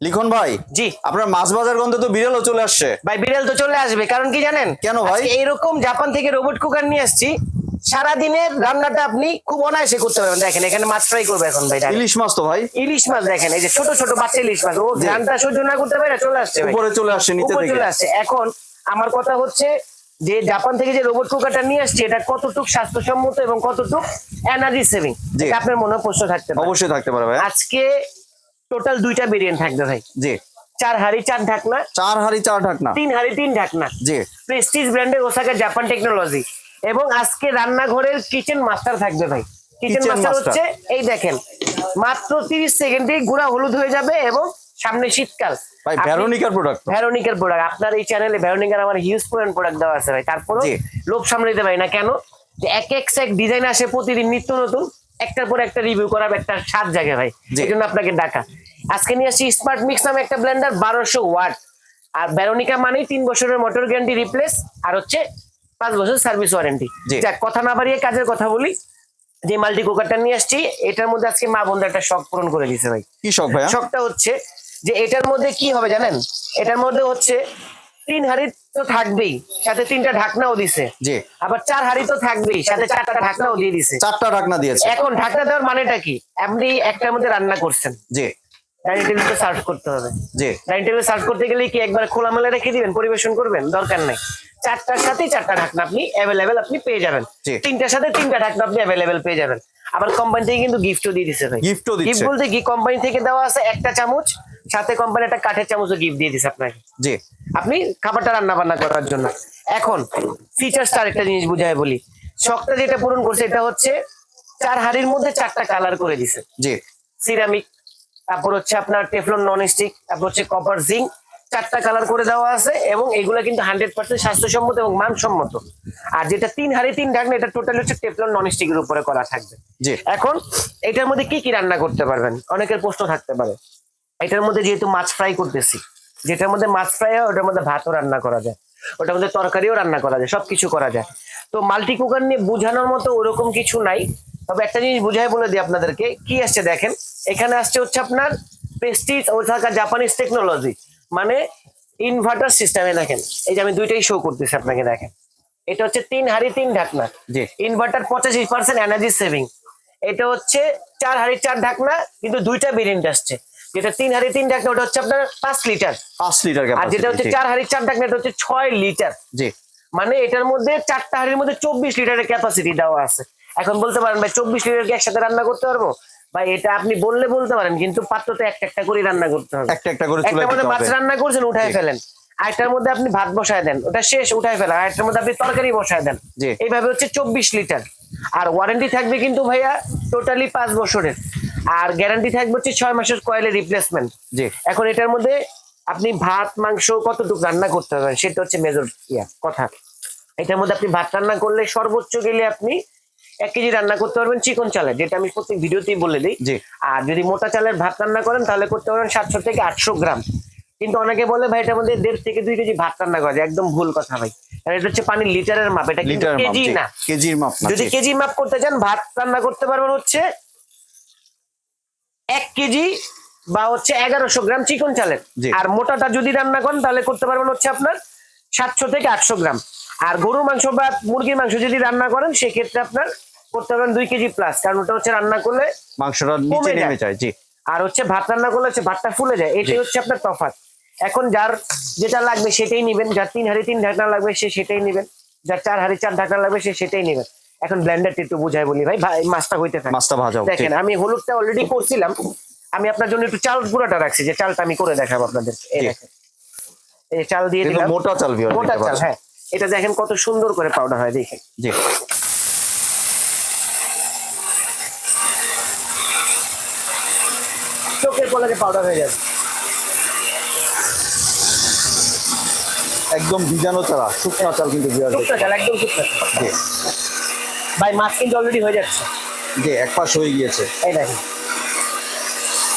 লিখন ভাই জি। আপনার মাছ বাজার গন্ধে তো বিড়ালও চলে আসছে। ভাই বিড়াল তো চলে আসবে কারণ কি জানেন? কেন ভাই? এইরকম জাপান থেকে রোবট কুকার নিয়ে আসছি সারাদিনের রান্নাটা আপনি খুব অনায়াসে করতে পারবেন। দেখেন এখানে মাছ ফ্রাই করবে এখন ভাই ইলিশ মাছ তো ভাই। ইলিশ মাছ দেখেন এই যে ছোট ছোট বাচ্চা ইলিশ মাছ ও ধানটা সহ্য না করতে পারে চলে আসছে। উপরে চলে আসছে নিচে থেকে। চলে আসছে। এখন আমার কথা হচ্ছে যে জাপান থেকে যে রোবট কুকারটা নিয়ে আসছে এটা কতটুক স্বাস্থ্যসম্মত এবং কতটুক এনার্জি সেভিং। আপনার মনে প্রশ্ন থাকতে পারে। অবশ্যই থাকতে পারে ভাই। আজকে টোটাল দুইটা ভেরিয়েন্ট থাকবে ভাই। জি। চার হাড়ি চার ঢাকনা। চার হাড়ি চার ঢাকনা। তিন হাড়ি তিন ঢাকনা। জি। প্রেস্টিজ ব্র্যান্ডের ওসাকা জাপান টেকনোলজি এবং আজকে রান্নাঘরের কিচেন মাস্টার থাকবে ভাই। কিচেন মাস্টার হচ্ছে এই দেখেন মাত্র তিরিশ সেকেন্ডে গুঁড়া হলুদ হয়ে যাবে এবং সামনে শীতকাল। ভাই ভ্যারোনিকার প্রোডাক্ট ভ্যারোনিকার প্রোডাক্ট আপনার এই চ্যানেলে ভ্যারোনিকার আমার হিউজ পরিমাণ প্রোডাক্ট দেওয়া আছে ভাই। তারপরেও জি। লোভ সামলাতে পারি না। কেন? এক এক সেক ডিজাইন আসে প্রতিদিন নিত্য নতুন। একটার পর একটা রিভিউ করার একটা স্বাদ জাগে ভাই। এই জন্য আপনাকে ডাকা। আজকে নিয়ে আসছি স্মার্ট মিক্স নামে একটা ব্লেন্ডার বারোশো ওয়াট। আর ভ্যারোনিকা মানেই তিন বছরের মোটর গ্যারান্টি রিপ্লেস আর হচ্ছে পাঁচ বছর সার্ভিস ওয়ারেন্টি। যাক কথা না বাড়িয়ে কাজের কথা বলি যে মাল্টি কুকারটা নিয়ে আসছি এটার মধ্যে আজকে মা বন্ধু একটা শখ পূরণ করে দিছে ভাই। কি শখ ভাইয়া? শখটা হচ্ছে যে এটার মধ্যে কি হবে জানেন? এটার মধ্যে হচ্ছে তিন হাড়ি তো থাকবেই সাথে তিনটা ঢাকনাও দিছে। জি। আবার চার হাড়ি তো থাকবেই সাথে চারটা ঢাকনাও দিয়ে দিছে। চারটা ঢাকনা দিয়েছে। এখন ঢাকনা দেওয়ার মানেটা কি? আপনি একটার মধ্যে রান্না করছেন। জি। ডাইনিং টেবিল সার্ভ করতে হবে। জি। ডাইনিং টেবিল সার্ভ করতে গেলে কি একবার খোলামেলা রেখে দিবেন পরিবেশন করবেন? দরকার নাই। চারটার সাথে চারটা ঢাকনা আপনি অ্যাভেলেবেল আপনি পেয়ে যাবেন। তিনটার সাথে তিনটা ঢাকনা আপনি অ্যাভেলেবেল পেয়ে যাবেন। আবার কোম্পানি থেকে কিন্তু গিফটও দিয়ে দিছে ভাই। দিচ্ছে। গিফট বলতে কি? কোম্পানি থেকে দেওয়া আছে একটা চামচ সাথে কোম্পানি একটা কাঠের চামচও গিফট দিয়ে দিছে আপনাকে। জি। আপনি খাবারটা রান্না বান্না করার জন্য। এখন ফিচার্সটা আরেকটা জিনিস বুঝায় বলি। শখটা যেটা পূরণ করছে এটা হচ্ছে চার হাড়ির মধ্যে চারটা কালার করে দিছে। জি। সিরামিক তারপর হচ্ছে আপনার টেফলন নন স্টিক তারপর হচ্ছে কপার জিঙ্ক চারটা কালার করে দেওয়া আছে এবং এগুলো কিন্তু হান্ড্রেড পার্সেন্ট স্বাস্থ্যসম্মত এবং মানসম্মত। আর যেটা তিন হাড়ি তিন ঢাকনা এটা টোটাল হচ্ছে টেফলন নন স্টিকের উপরে করা থাকবে। জি। এখন এটার মধ্যে কি কি রান্না করতে পারবেন? অনেকের প্রশ্ন থাকতে পারে। এটার মধ্যে যেহেতু মাছ ফ্রাই করতেছি যেটার মধ্যে মাছ ফ্রাই হয় ওটার মধ্যে ভাতও রান্না করা যায় ওটার মধ্যে তরকারিও রান্না করা যায় সবকিছু করা যায়। তো মাল্টি কুকার নিয়ে বোঝানোর মতো ওরকম কিছু নাই তবে একটা জিনিস বুঝাই বলে দিই আপনাদেরকে কি আসছে দেখেন এখানে আসছে হচ্ছে আপনার প্রেস্টিজ ওসাকা জাপানিজ টেকনোলজি মানে ইনভার্টার সিস্টেমে দেখেন এই যে আমি দুইটাই শো করতেছি আপনাকে দেখেন এটা হচ্ছে তিন হাড়ি তিন ঢাকনা জি। ইনভার্টার পঁচাশি পার্সেন্ট এনার্জি সেভিং এটা হচ্ছে চার হাড়ি চার ঢাকনা কিন্তু দুইটা ভেরিয়েন্ট আসছে যেটা তিন হাড়ি তিন ঢাকনা ওটা হচ্ছে আপনার পাঁচ লিটার পাঁচ লিটার আর যেটা হচ্ছে চার হাড়ি চার ঢাকনা এটা হচ্ছে ছয় লিটার জি। মানে এটার মধ্যে চারটা হাড়ির মধ্যে চব্বিশ লিটারের ক্যাপাসিটি দেওয়া আছে। এখন বলতে পারেন ভাই চব্বিশ লিটার কি একসাথে রান্না করতে পারব? ভাই এটা আপনি বললে বলতে পারেন কিন্তু পাত্র তো একটা একটা করে রান্না করতে হবে। একটা একটা করে চুলা একটার মধ্যে মাছ রান্না করছেন উঠায় ফেলেন। আরেকটার মধ্যে আপনি ভাত বসায় দেন ওটা শেষ উঠায় ফেলেন। আরেকটার মধ্যে আপনি তরকারি বসায় দেন। এইভাবে হচ্ছে চব্বিশ লিটার আর ওয়ারেন্টি থাকবে কিন্তু ভাইয়া টোটালি পাঁচ বছরের। আর গ্যারান্টি থাকবে হচ্ছে ছয় মাসের কয়েলের রিপ্লেসমেন্ট জি। এখন এটার মধ্যে আপনি ভাত মাংস কতটুকু রান্না করতে পারবেন সেটা হচ্ছে মেজর ইয়া কথা। এটার মধ্যে আপনি ভাত রান্না করলে সর্বোচ্চ গেলে আপনি এক কেজি রান্না করতে পারবেন চিকন চালের যেটা আমি প্রত্যেক ভিডিওতেই বলে দিই। জি। আর যদি মোটা চালের ভাত রান্না করেন তাহলে করতে পারবেন সাতশো থেকে আটশো গ্রাম। কিন্তু অনেকে বলে ভাই এটার মধ্যে দেড় থেকে দুই কেজি ভাত রান্না করা যায়। একদম ভুল কথা ভাই। এটা হচ্ছে পানির লিটারের মাপ এটা কেজি না। কেজির মাপ যদি কেজি মাপ করতে চান ভাত রান্না করতে পারবেন হচ্ছে কেজি বা হচ্ছে এগারোশো গ্রাম চিকন চালের। আর মোটাটা যদি রান্না করেন তাহলে করতে পারবেন হচ্ছে আপনার সাতশো থেকে আটশো গ্রাম। আর গরুর মাংস বা মুরগির মাংস যদি রান্না করেন সেক্ষেত্রে আপনার করতে পারবেন দুই কেজি প্লাস কারণ ওটা হচ্ছে রান্না করলে মাংসটা নিচে কমে যায়। নেমে যায়। জি। আর হচ্ছে ভাত রান্না করলে হচ্ছে ভাতটা ফুলে যায় এটাই হচ্ছে আপনার তফাত এখন যার যেটা লাগবে সেটাই নিবেন যার তিন হাড়ি তিন ঢাকনা লাগবে সে সেটাই নেবেন যার চার হাড়ি চার ঢাকনা লাগবে সে সেটাই নিবেন। এখন ব্লেন্ডারটা একটু বুঝাই বলি ভাই ভাই মাছটা হইতে থাকে। মাছটা ভাজা দেখেন আমি হলুদটা অলরেডি করছিলাম। আমি আপনার জন্য একটু চাল গুঁড়াটা রাখছি যে চালটা আমি করে দেখাবো আপনাদের। এই দেখেন এই চাল দিয়ে দিলাম। মোটা চাল মোটা চাল হ্যাঁ। এটা দেখেন কত সুন্দর করে পাউডার হয় দেখেন। জি। চোখের পলাকে পাউডার হয়ে যাবে। একদম বীজাণু ছাড়া শুকনো চাল কিন্তু শুকনো চাল একদম শুকনো চাল। ভাই মাছ কিন্তু অলরেডি হয়ে যাচ্ছে। জি এক পাশ হয়ে গিয়েছে। এই দেখেন।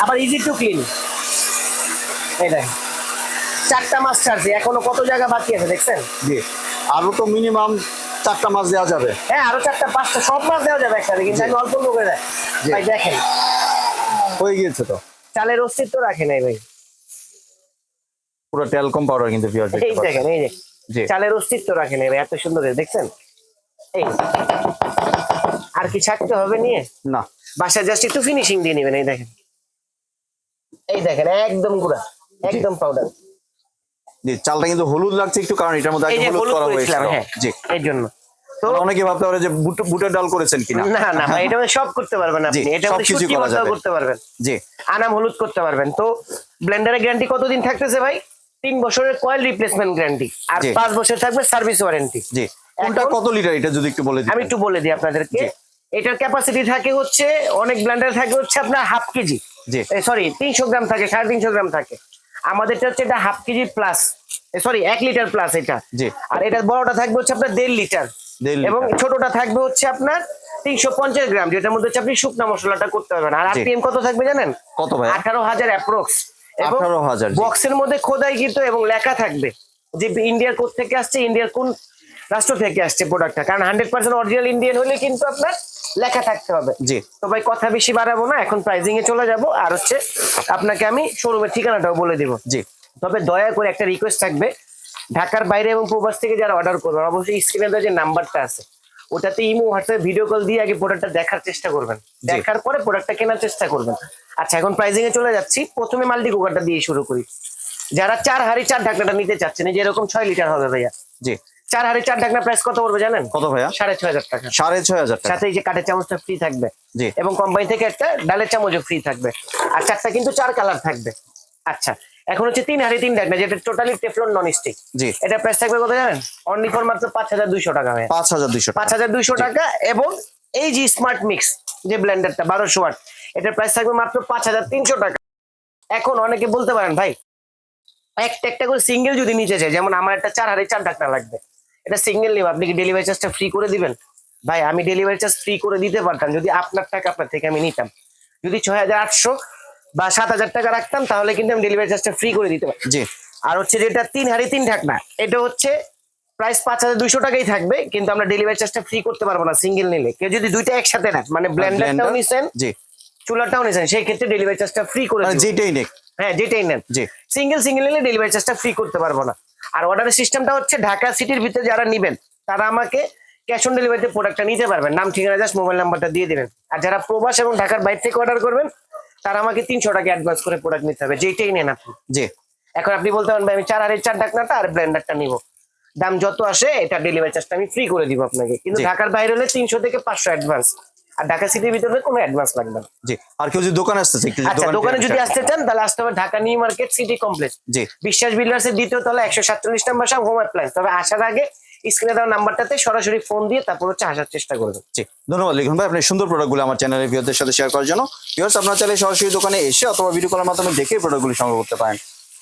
আবার ইজি টু ক্লিন এই দেখেন। চারটা মাছ ছাড়ছি এখনও কত জায়গা বাকি আছে দেখছেন? জি আরও তো মিনিমাম চারটা মাছ দেওয়া যাবে। হ্যাঁ আরও চারটা পাঁচটা সব মাছ দেওয়া যাবে একসাথে কিন্তু। আমি অল্প অল্প করে দেয়। ভাই দেখেন। হয়ে গিয়েছে তো। চালের অস্তিত্ব রাখে নাই ভাই। পুরো টেলকম পাউডার কিন্তু দেখতে এই দেখেন এই যে। চালের অস্তিত্ব রাখেন ভাই এত সুন্দর দেখছেন? এই। আর কি ছাড়তে হবে নিয়ে? না। বাসায় জাস্ট একটু ফিনিশিং দিয়ে নেবেন এই দেখেন। এই দেখেন একদম গুঁড়া একদম পাউডার জি চালটা কিন্তু হলুদ লাগছে একটু কারণ এটার মধ্যে আগে হলুদ করা হয়েছিল। হ্যাঁ জি। এই জন্য। তো অনেকে ভাবতে পারে যে বুটের ডাল করেছেন কিনা। না না ভাই এটা সব করতে পারবেন আপনি। এটা শুটকি করা যাবে। করতে পারবেন। জি। আনাম হলুদ করতে পারবেন। তো ব্লেন্ডারের গ্যারান্টি কতদিন থাকতেছে ভাই? তিন বছরের কয়েল রিপ্লেসমেন্ট গ্যারান্টি আর পাঁচ বছর থাকবে সার্ভিস ওয়ারেন্টি জি। কোনটা কত লিটার এটা যদি একটু বলে দিন আমি একটু বলে দিই আপনাদেরকে। এটার ক্যাপাসিটি থাকে হচ্ছে অনেক ব্ল্যান্ডার থাকে হচ্ছে আপনার হাফ কেজি সরি তিনশো গ্রাম থাকে সাড়ে তিনশো গ্রাম থাকে। আমাদেরটা হচ্ছে এটা হাফ কেজি প্লাস সরি এক লিটার প্লাস এটা। আর এটা বড়টা থাকবে হচ্ছে আপনার দেড় লিটার এবং ছোটটা থাকবে হচ্ছে আপনার তিনশো পঞ্চাশ গ্রাম যেটার মধ্যে হচ্ছে আপনি শুকনা মশলাটা করতে পারবেন। আর। আরপিএম কত থাকবে জানেন? কত ভাই? আঠারো হাজার অ্যাপ্রক্স 18,000 হাজার বক্সের মধ্যে খোদাই কিন্তু এবং লেখা থাকবে। যে ইন্ডিয়ার কোথ থেকে আসছে ইন্ডিয়ার কোন রাষ্ট্র থেকে আসছে প্রোডাক্টটা কারণ হান্ড্রেড পার্সেন্ট অরিজিনাল ইন্ডিয়ান হলে কিন্তু আপনার লেখা থাকতে হবে। জি। তো ভাই কথা বেশি বাড়াবো না এখন প্রাইজিং এ চলে যাব। আর হচ্ছে আপনাকে আমি শোরুমের ঠিকানাটাও বলে দিব। জি। তবে দয়া করে একটা রিকোয়েস্ট থাকবে ঢাকার বাইরে এবং প্রবাস থেকে যারা অর্ডার করবেন অবশ্যই স্ক্রিনে যে নাম্বারটা আছে ওটাতে ইমো হোয়াটসঅ্যাপ ভিডিও কল দিয়ে আগে প্রোডাক্টটা দেখার চেষ্টা করবেন। দেখার পরে প্রোডাক্টটা কেনার চেষ্টা করবেন। আচ্ছা এখন প্রাইজিং এ চলে যাচ্ছি। প্রথমে মাল্টি কুকারটা দিয়ে শুরু করি। যারা চার হাড়ি চার ঢাকনাটা নিতে চাচ্ছেন এই যে এরকম ছয় লিটার হবে ভাইয়া। জি। চার হাড়ি চার ঢাকনা প্রাইস কত পড়বে জানেন? কত ভাইয়া? সাড়ে ছয় হাজার টাকা। সাড়ে ছয় হাজার টাকা। সাথে এই যে কাঠের চামচটা ফ্রি থাকবে। জি। এবং কোম্পানি থেকে একটা ডালের চামচও ফ্রি থাকবে। আর চারটা কিন্তু চার কালার থাকবে। আচ্ছা এখন হচ্ছে তিন হাড়ি তিন ঢাকনা যেটা টোটালি টেফলন নন স্টিক জি। এটা প্রাইস থাকবে কত জানেন? অনলি ফর মাত্র পাঁচ হাজার দুইশো টাকা পাঁচ হাজার দুইশো পাঁচ হাজার দুইশো টাকা এবং এই যে স্মার্ট মিক্স যে ব্লেন্ডারটা বারোশো ওয়াট এটার প্রাইস থাকবে মাত্র পাঁচ হাজার তিনশো টাকা। এখন অনেকে বলতে পারেন ভাই একটা একটা করে সিঙ্গেল যদি নিতে চাই যেমন আমার একটা চার হাড়ি চার ঢাকনা লাগবে। এটা সিঙ্গেল নিব আপনি কি ডেলিভারি চার্জটা ফ্রি করে দিবেন? ভাই আমি ডেলিভারি চার্জ ফ্রি করে দিতে পারতাম যদি আপনার টাকা আপনার থেকে আমি নিতাম। যদি ছয় হাজার আটশো বা সাত হাজার টাকা রাখতাম তাহলে কিন্তু আমি ডেলিভারি চার্জটা ফ্রি করে দিতে পারতাম। জি। আর হচ্ছে যেটা তিন হাড়ি তিন ঢাকনা এটা হচ্ছে প্রাইস পাঁচ হাজার দুইশো টাকাই থাকবে কিন্তু আমরা ডেলিভারি চার্জটা ফ্রি করতে পারব না সিঙ্গেল নিলে কেউ যদি দুইটা একসাথে নেন মানে ব্লেন্ডারটাও blender, নিছেন জি। চুলাটাও নিছেন সেই ক্ষেত্রে ডেলিভারি চার্জটা ফ্রি করে মানে যেটাই নেক। হ্যাঁ যেটাই নেন। জি। সিঙ্গেল সিঙ্গেল নিলে ডেলিভারি চার্জটা ফ্রি করতে পারব না। আর অর্ডারের সিস্টেমটা হচ্ছে ঢাকা সিটির ভিতরে যারা নিবেন তারা আমাকে ক্যাশ অন ডেলিভারিতে প্রোডাক্টটা নিতে পারবেন। নাম ঠিকানা জাস্ট মোবাইল নাম্বারটা দিয়ে দেবেন। আর যারা প্রবাস এবং ঢাকার বাইরে থেকে অর্ডার করবেন তারা আমাকে তিনশো টাকা অ্যাডভান্স করে প্রোডাক্ট নিতে হবে। যেটাই নেন আপনি। জি। এখন আপনি বলতে পারেন ভাই আমি চার হাড়ির চার ঢাকনাটা আর ব্লেন্ডারটা নিব। দাম যত আসে এটা ডেলিভারি চার্জটা আমি ফ্রি করে দিব আপনাকে। কিন্তু ঢাকার বাইরে হলে তিনশো থেকে পাঁচশো অ্যাডভান্স আর ঢাকা সিটির ভিতরে কোনো অ্যাডভান্স লাগবে না। জি আর কেউ যদি দোকানে আসতেছে একটু আচ্ছা দোকানে যদি আসতে চান তাহলে আসতে হবে Dhaka new market city complex জি। বিশ্বাস বিল্ডার্স এর দ্বিতীয় তলা একশো সাতচল্লিশ নাম্বার সব হোম অ্যাপ্লায়েন্স তবে আসার আগে স্ক্রিনে দেওয়া নাম্বারটাতে সরাসরি ফোন দিয়ে তারপর হচ্ছে আসার চেষ্টা করবেন জি ধন্যবাদ লিখন ভাই। আপনার সুন্দর প্রোডাক্টগুলো আমার চ্যানেলের ভিউয়ারদের সাথে শেয়ার করার জন্য। ভিউয়ার্স আপনারা চাইলে সরাসরি দোকানে এসে অথবা ভিডিও কলের মাধ্যমে দেখে প্রোডাক্টগুলি সংগ্রহ করতে পারেন।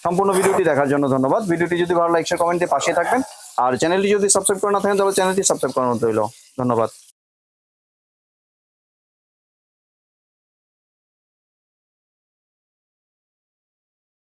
সম্পূর্ণ ভিডিওটি দেখার জন্য ধন্যবাদ। ভিডিওটি যদি ভালো লাগে কমেন্টে পাশে থাকবেন। আর চ্যানেলটি যদি সাবস্ক্রাইব করে না থাকেন তাহলে চ্যানেলটি সাবস্ক্রাইব করার মতো রইল ধন্যবাদ।